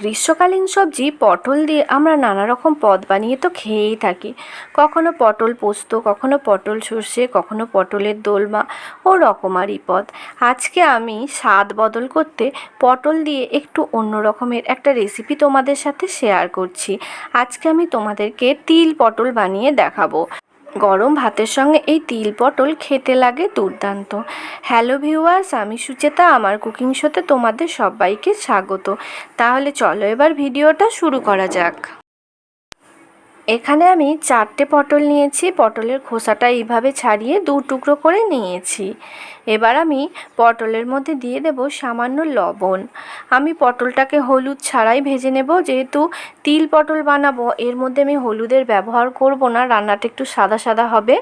গ্রীষ্মকালীন সবজি, পটল দিয়ে আমরা নানা রকম পদ বানিয়ে তো খেয়েই থাকি। কখনো পটল পোস্ত, কখনো পটল সর্ষে, কখনো পটলের দোলমা ও রকমারি পদ। আজকে আমি স্বাদ বদল করতে পটল দিয়ে একটু অন্য রকমের একটা রেসিপি তোমাদের সাথে শেয়ার করছি। আজকে আমি তোমাদেরকে তিল পটল বানিয়ে দেখাবো। গরম ভাতের সঙ্গে এই তিল পটল খেতে লাগে দুর্দান্ত। হ্যালো ভিউয়ার্স আমি সুচেতা, আমার কুকিং শোতে তোমাদের সবাইকে স্বাগত। তাহলে চলো এবার ভিডিওটা শুরু করা যাক। এখানে আমি চারটে পটল নিয়েছি, পটলের খোসাটা এইভাবে ছাড়িয়ে দু টুকরো করে নিয়েছি। এবার আমি পটলের মধ্যে দিয়ে দেব সামান্য লবণ। আমি পটলটাকে হলুদ ছাড়াই ভেজে নেব, যেহেতু তিল পটল বানাবো, এর মধ্যে আমি হলুদের ব্যবহার করব না, রান্নাটা একটু সাদা সাদা হবে।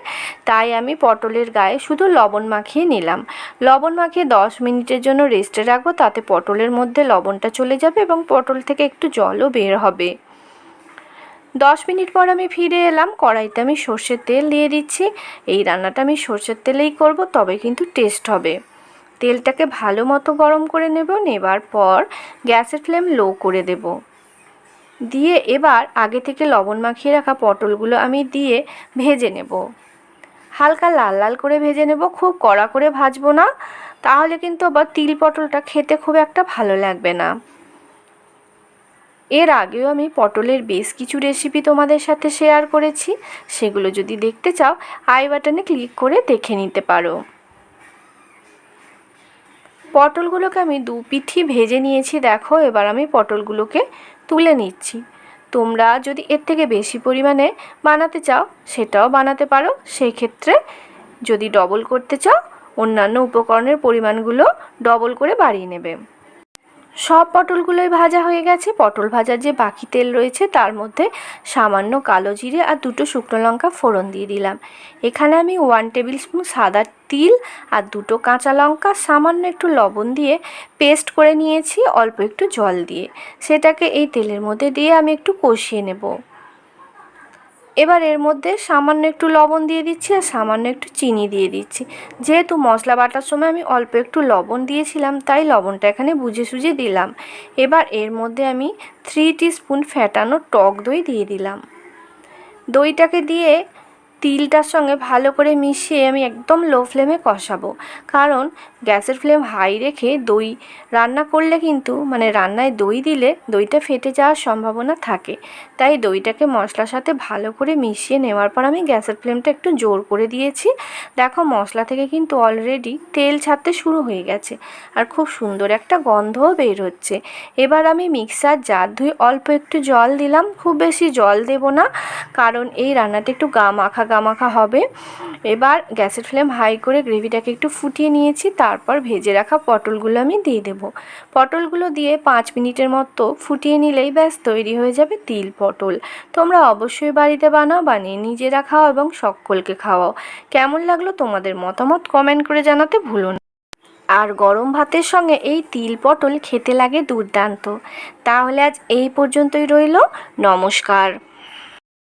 তাই আমি পটলের গায়ে শুধু লবণ মাখিয়ে নিলাম। লবণ মাখিয়ে দশ মিনিটের জন্য রেস্টে রাখব, তাতে পটলের মধ্যে লবণটা চলে যাবে এবং পটল থেকে একটু জলও বের হবে। দশ মিনিট পর আমি ফিরে এলাম। কড়াইতে আমি সর্ষের তেল দিয়ে দিচ্ছি। এই রান্নাটা আমি সর্ষের তেলেই করব, তবে কিন্তু টেস্ট হবে। তেলটাকে ভালো মতো গরম করে নেব, নেবার পর গ্যাসের ফ্লেম লো করে দেব। দিয়ে এবার আগে থেকে লবণ মাখিয়ে রাখা পটলগুলো আমি দিয়ে ভেজে নেব। হালকা লাল লাল করে ভেজে নেব, খুব কড়া করে ভাজবো না। তাহলে কিন্তু আবার তিল পটলটা খেতে খুব একটা ভালো লাগবে না। এর আগেও আমি পটলের বেশ কিছু রেসিপি তোমাদের সাথে শেয়ার করেছি। সেগুলো যদি দেখতে চাও আই বাটনে ক্লিক করে দেখে নিতে পারো। পটলগুলোকে আমি দু পিঠি ভেজে নিয়েছি, দেখো, এবার আমি পটলগুলোকে তুলে নিচ্ছি। তোমরা যদি এর থেকে বেশি পরিমাণে বানাতে চাও, সেটাও বানাতে পারো। সেই ক্ষেত্রে যদি ডবল করতে চাও, অন্যান্য উপকরণের পরিমাণগুলো ডবল করে বাড়িয়ে নেবে। সব পটলগুলোই ভাজা হয়ে গেছে। পটল ভাজার যে বাকি তেল রয়েছে, তার মধ্যে সামান্য কালো জিরে আর দুটো শুকনো লঙ্কা ফোড়ন দিয়ে দিলাম। এখানে আমি ওয়ান টেবিল স্পুন সাদা তিল আর দুটো কাঁচা লঙ্কা, সামান্য একটু লবণ দিয়ে পেস্ট করে নিয়েছি, অল্প একটু জল দিয়ে। সেটাকে এই তেলের মধ্যে দিয়ে আমি একটু কষিয়ে নেব। এবার এর মধ্যে সামান্য একটু লবণ দিয়ে দিচ্ছি আর সামান্য একটু চিনি দিয়ে দিচ্ছি। যেহেতু মশলা বাটার সময় আমি অল্প একটু লবণ দিয়েছিলাম, তাই লবণটা এখানে বুঝে সুঝে দিলাম। এবার এর মধ্যে আমি থ্রি স্পুন ফ্যাটানো টক দই দিয়ে দিলাম। দইটাকে দিয়ে তিলটার সঙ্গে ভালো করে মিশিয়ে আমি একদম লো ফ্লেমে কষাবো। কারণ গ্যাসের ফ্লেম হাই রেখে দই রান্না করলে কিন্তু মানে রান্নায় দই দিলে দইটা ফেটে যাওয়ার সম্ভাবনা থাকে। তাই দইটাকে মশলার সাথে ভালো করে মিশিয়ে নেওয়ার পর আমি গ্যাসের ফ্লেমটা একটু জোর করে দিয়েছি। দেখো মশলা থেকে কিন্তু অলরেডি তেল ছাড়তে শুরু হয়ে গেছে আর খুব সুন্দর একটা গন্ধও বের হচ্ছে। এবার আমি মিক্সার জার ধুয়ে অল্প একটু জল দিলাম। খুব বেশি জল দেব না, কারণ এই রান্নাটা একটু গা মাখা গামাখা হবে। এবার গ্যাসের ফ্লেম হাই করে গ্রেভিটাকে একটু ফুটিয়ে নিয়েছি, তারপর ভেজে রাখা পটলগুলো আমি দিয়ে দেবো। পটলগুলো দিয়ে পাঁচ মিনিটের মতো ফুটিয়ে নিলেই ব্যাস, তৈরি হয়ে যাবে তিল পটল। তোমরা অবশ্যই বাড়িতে বানাও, বানিয়ে নিজেরা খাও এবং সকলকে খাওয়াও। কেমন লাগল তোমাদের মতামত কমেন্ট করে জানাতে ভুলো না। আর গরম ভাতের সঙ্গে এই তিল পটল খেতে লাগে দুর্দান্ত। তাহলে আজ এই পর্যন্তই রইল। নমস্কার।